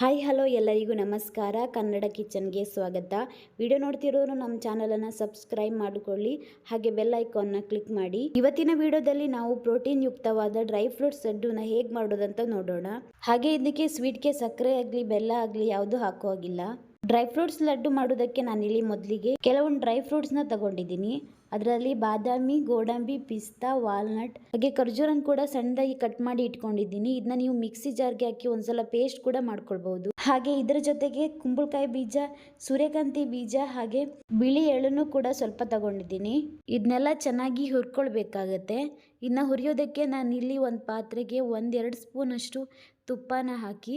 Hi, hello ಎಲ್ಲರಿಗೂ ನಮಸ್ಕಾರ. ಕನ್ನಡ ಕಿಚನ್ಗೆ ಸ್ವಾಗತ. ವಿಡಿಯೋ ನೋಡ್ತಿರೋರು ನಮ್ಮ ಚಾನಲನ್ನು ಸಬ್ಸ್ಕ್ರೈಬ್ ಮಾಡಿಕೊಳ್ಳಿ, ಹಾಗೆ ಬೆಲ್ ಐಕಾನ್ನ ಕ್ಲಿಕ್ ಮಾಡಿ. ಇವತ್ತಿನ ವಿಡಿಯೋದಲ್ಲಿ ನಾವು ಪ್ರೋಟೀನ್ ಯುಕ್ತವಾದ ಡ್ರೈ ಫ್ರೂಟ್ಸ್ ಲಡ್ಡುನ ಹೇಗೆ ಮಾಡೋದಂತ ನೋಡೋಣ. ಹಾಗೆ ಇದಕ್ಕೆ ಸ್ವೀಟ್ಗೆ ಸಕ್ಕರೆ ಆಗಲಿ, ಬೆಲ್ಲ ಆಗಲಿ ಯಾವುದು ಹಾಕೋ ಹಾಗಿಲ್ಲ. ಡ್ರೈ ಫ್ರೂಟ್ಸ್ ಲಡ್ಡು ಮಾಡೋದಕ್ಕೆ ನಾನಿಲ್ಲಿ ಮೊದಲಿಗೆ ಕೆಲವೊಂದು ಡ್ರೈ ಫ್ರೂಟ್ಸ್ನ ತಗೊಂಡಿದ್ದೀನಿ. ಅದರಲ್ಲಿ ಬಾದಾಮಿ, ಗೋಡಂಬಿ, ಪಿಸ್ತಾ, ವಾಲ್ನಟ್. ಹಾಗೆ ಖರ್ಜೂರನ್ನು ಕೂಡ ಸಣ್ಣದಾಗಿ ಕಟ್ ಮಾಡಿ ಇಟ್ಕೊಂಡಿದ್ದೀನಿ. ಇದನ್ನ ನೀವು ಮಿಕ್ಸಿ ಜಾರ್ಗೆ ಹಾಕಿ ಒಂದ್ಸಲ ಪೇಸ್ಟ್ ಕೂಡ ಮಾಡ್ಕೊಳ್ಬಹುದು. ಹಾಗೆ ಇದರ ಜೊತೆಗೆ ಕುಂಬಳಕಾಯಿ ಬೀಜ, ಸೂರ್ಯಕಾಂತಿ ಬೀಜ ಹಾಗೆ ಬಿಳಿ ಎಳ್ಳನ್ನು ಕೂಡ ಸ್ವಲ್ಪ ತಗೊಂಡಿದ್ದೀನಿ. ಇದನ್ನೆಲ್ಲ ಚೆನ್ನಾಗಿ ಹುರ್ಕೊಳ್ಬೇಕಾಗತ್ತೆ. ಇನ್ನು ಹುರಿಯೋದಕ್ಕೆ ನಾನು ಇಲ್ಲಿ ಒಂದು ಪಾತ್ರೆಗೆ ಒಂದೆರಡು ಸ್ಪೂನ್ ಅಷ್ಟು ತುಪ್ಪನ ಹಾಕಿ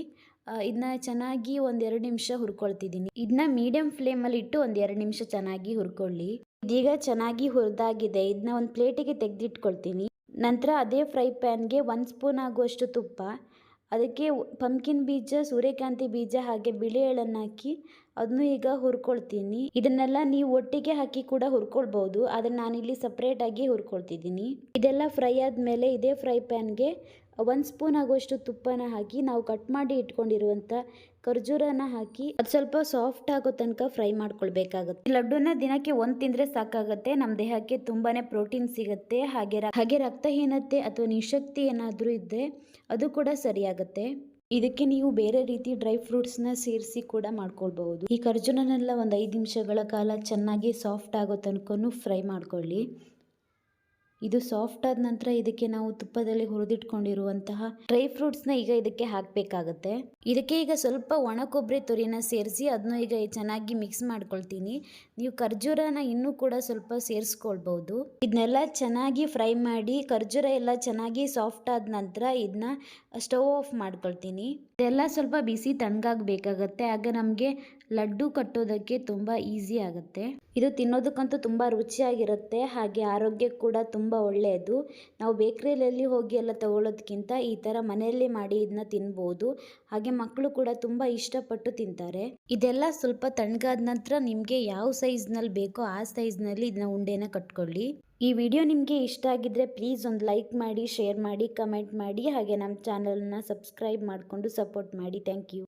ಇದನ್ನ ಚೆನ್ನಾಗಿ ಒಂದೆರಡು ನಿಮಿಷ ಹುರ್ಕೊಳ್ತಿದ್ದೀನಿ. ಇದನ್ನ ಮೀಡಿಯಂ ಫ್ಲೇಮಲ್ಲಿ ಇಟ್ಟು ಒಂದು ಎರಡು ನಿಮಿಷ ಚೆನ್ನಾಗಿ ಹುರ್ಕೊಳ್ಳಿ. ಇದೀಗ ಚೆನ್ನಾಗಿ ಹುರಿದಾಗಿದೆ. ಇದನ್ನ ಒಂದು ಪ್ಲೇಟಿಗೆ ತೆಗೆದಿಟ್ಕೊಳ್ತೀನಿ. ನಂತರ ಅದೇ ಫ್ರೈ ಪ್ಯಾನ್ಗೆ ಒಂದು ಸ್ಪೂನ್ ಆಗುವಷ್ಟು ತುಪ್ಪ, ಅದಕ್ಕೆ ಪಂಪ್ಕಿನ್ ಬೀಜ, ಸೂರ್ಯಕಾಂತಿ ಬೀಜ ಹಾಗೆ ಬಿಳಿ ಎಳ್ಳನ್ನು ಹಾಕಿ ಅದನ್ನು ಈಗ ಹುರ್ಕೊಳ್ತೀನಿ. ಇದನ್ನೆಲ್ಲ ನೀವು ಒಟ್ಟಿಗೆ ಹಾಕಿ ಕೂಡ ಹುರ್ಕೊಳ್ಬಹುದು ಆದರೆ ನಾನಿಲ್ಲಿ ಸಪ್ರೇಟಾಗಿ ಹುರ್ಕೊಳ್ತಿದ್ದೀನಿ. ಇದೆಲ್ಲ ಫ್ರೈ ಆದಮೇಲೆ ಇದೇ ಫ್ರೈ ಪ್ಯಾನ್ಗೆ ಒಂದು ಸ್ಪೂನ್ ಆಗುವಷ್ಟು ತುಪ್ಪನ ಹಾಕಿ ನಾವು ಕಟ್ ಮಾಡಿ ಇಟ್ಕೊಂಡಿರುವಂಥ ಖರ್ಜೂರನ ಹಾಕಿ ಅದು ಸ್ವಲ್ಪ ಸಾಫ್ಟ್ ಆಗೋ ತನಕ ಫ್ರೈ ಮಾಡ್ಕೊಳ್ಬೇಕಾಗುತ್ತೆ. ಲಡ್ಡುನ ದಿನಕ್ಕೆ ಒಂದು ತಿಂದರೆ ಸಾಕಾಗುತ್ತೆ. ನಮ್ಮ ದೇಹಕ್ಕೆ ತುಂಬಾ ಪ್ರೋಟೀನ್ ಸಿಗುತ್ತೆ. ಹಾಗೆ ಹಾಗೆ ರಕ್ತಹೀನತೆ ಅಥವಾ ನಿಶಕ್ತಿ ಏನಾದರೂ ಇದ್ದರೆ ಅದು ಕೂಡ ಸರಿಯಾಗುತ್ತೆ. ಇದಕ್ಕೆ ನೀವು ಬೇರೆ ರೀತಿ ಡ್ರೈ ಫ್ರೂಟ್ಸ್ನ ಸೇರಿಸಿ ಕೂಡ ಮಾಡ್ಕೊಳ್ಬಹುದು. ಈ ಖರ್ಜೂರನೆಲ್ಲ ಒಂದು ಐದು ನಿಮಿಷಗಳ ಕಾಲ ಚೆನ್ನಾಗಿ ಸಾಫ್ಟ್ ಆಗೋ ತನಕ ಫ್ರೈ ಮಾಡ್ಕೊಳ್ಳಿ. ಇದು ಸಾಫ್ಟ್ ಆದ ನಂತರ ಇದಕ್ಕೆ ನಾವು ತುಪ್ಪದಲ್ಲಿ ಹುರಿದಿಟ್ಕೊಂಡಿರುವಂತಹ ಡ್ರೈ ಫ್ರೂಟ್ಸ್ನ ಈಗ ಇದಕ್ಕೆ ಹಾಕಬೇಕಾಗತ್ತೆ. ಇದಕ್ಕೆ ಈಗ ಸ್ವಲ್ಪ ಒಣ ಕೊಬ್ಬರಿ ತುರಿನ ಸೇರಿಸಿ ಅದನ್ನು ಈಗ ಚೆನ್ನಾಗಿ ಮಿಕ್ಸ್ ಮಾಡ್ಕೊಳ್ತೀನಿ. ನೀವು ಖರ್ಜೂರನ ಇನ್ನೂ ಕೂಡ ಸ್ವಲ್ಪ ಸೇರಿಸ್ಕೊಳ್ಬಹುದು ಇದನ್ನೆಲ್ಲ ಚೆನ್ನಾಗಿ ಫ್ರೈ ಮಾಡಿ ಖರ್ಜೂರ ಎಲ್ಲ ಚೆನ್ನಾಗಿ ಸಾಫ್ಟ್ ಆದ ನಂತರ ಇದನ್ನ ಸ್ಟವ್ ಆಫ್ ಮಾಡ್ಕೊಳ್ತೀನಿ. ಇದೆಲ್ಲ ಸ್ವಲ್ಪ ಬಿಸಿ ತಣ್ಣಗಾಗಬೇಕಾಗತ್ತೆ. ಆಗ ನಮಗೆ ಲಡ್ಡು ಕಟ್ಟೋದಕ್ಕೆ ತುಂಬ ಈಸಿ ಆಗುತ್ತೆ. ಇದು ತಿನ್ನೋದಕ್ಕಂತೂ ತುಂಬ ರುಚಿಯಾಗಿರುತ್ತೆ, ಹಾಗೆ ಆರೋಗ್ಯಕ್ಕೆ ಕೂಡ ತುಂಬ ಒಳ್ಳೆಯದು. ನಾವು ಬೇಕ್ರಿಯಲ್ಲಿ ಹೋಗಿ ಎಲ್ಲ ತಗೊಳ್ಳೋದಕ್ಕಿಂತ ಈ ಥರ ಮನೆಯಲ್ಲಿ ಮಾಡಿ ಇದನ್ನ ತಿನ್ಬೋದು. ಹಾಗೆ ಮಕ್ಕಳು ಕೂಡ ತುಂಬ ಇಷ್ಟಪಟ್ಟು ತಿಂತಾರೆ. ಇದೆಲ್ಲ ಸ್ವಲ್ಪ ತಣ್ಣಗಾದ ನಂತರ ನಿಮಗೆ ಯಾವ ಸೈಜ್ನಲ್ಲಿ ಬೇಕೋ ಆ ಸೈಜ್ನಲ್ಲಿ ಇದನ್ನ ಉಂಡೆನ ಕಟ್ಕೊಳ್ಳಿ. ಈ ವಿಡಿಯೋ ನಿಮಗೆ ಇಷ್ಟ ಆಗಿದ್ರೆ ಪ್ಲೀಸ್ ಒಂದು ಲೈಕ್ ಮಾಡಿ ಶೇರ್ ಮಾಡಿ ಕಮೆಂಟ್ ಮಾಡಿ, ಹಾಗೆ ನಮ್ಮ ಚಾನಲ್ನ ಸಬ್ಸ್ಕ್ರೈಬ್ ಮಾಡಿಕೊಂಡು ಸಪೋರ್ಟ್ ಮಾಡಿ. Thank you